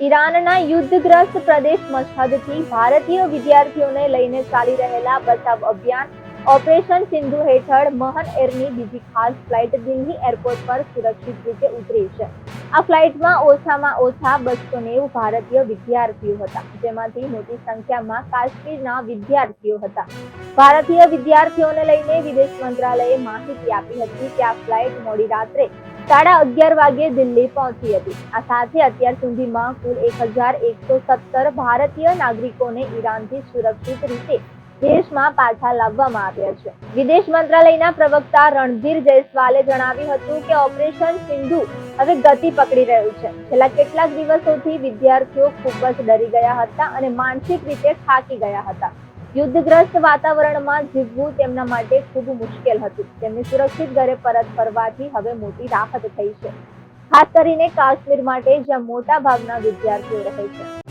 ઈરાનના યુદ્ધગ્રસ્ત પ્રદેશ મશહદથી ભારતીય વિદ્યાર્થીઓને લઈને ચાલી રહેલા બચાવ અભિયાન ઓપરેશન સિંધુ હેઠળ મહન એરની બીજી ખાસ ફ્લાઇટ દિલ્હી એરપોર્ટ પર સુરક્ષિત રીતે ઉતરી છે. આ ફ્લાઇટમાં ઓછામાં ઓછા બસો નેવું ભારતીય વિદ્યાર્થીઓ હતા, જેમાંથી મોટી સંખ્યામાં કાશ્મીરના વિદ્યાર્થીઓ હતા. ભારતીય વિદ્યાર્થીઓને લઈને વિદેશ મંત્રાલયે માહિતી આપી હતી કે આ ફ્લાઇટ મોડી રાત્રે સાડા અગિયાર વાગ્યે દિલ્હી પહોંચી હતી. આ સાથે અત્યાર સુધીમાં કુલ એક હજાર એકસો સત્તર ભારતીય નાગરિકોને ઈરાનથી સુરક્ષિત રીતે દેશમાં પાછા લાવવામાં આવ્યા છે. વિદેશ મંત્રાલયના પ્રવક્તા રણધીર જયસ્વાલે જણાવ્યું હતું કે ઓપરેશન સિંધુ હવે ગતિ પકડી રહ્યું છે. છેલ્લા કેટલાક દિવસોથી વિદ્યાર્થીઓ ખૂબ જ ડરી ગયા હતા અને માનસિક રીતે થાકી ગયા હતા. યુદ્ધગ્રસ્ત વાતાવરણમાં જીવવું તેમના માટે ખૂબ મુશ્કેલ હતું. તેમને સુરક્ષિત ઘરે પરત ફરવાથી હવે મોટી રાહત થઈ છે. ખાસ કરીને કાશ્મીર માટે જ્યાં મોટા ભાગના વિદ્યાર્થીઓ રહે છે.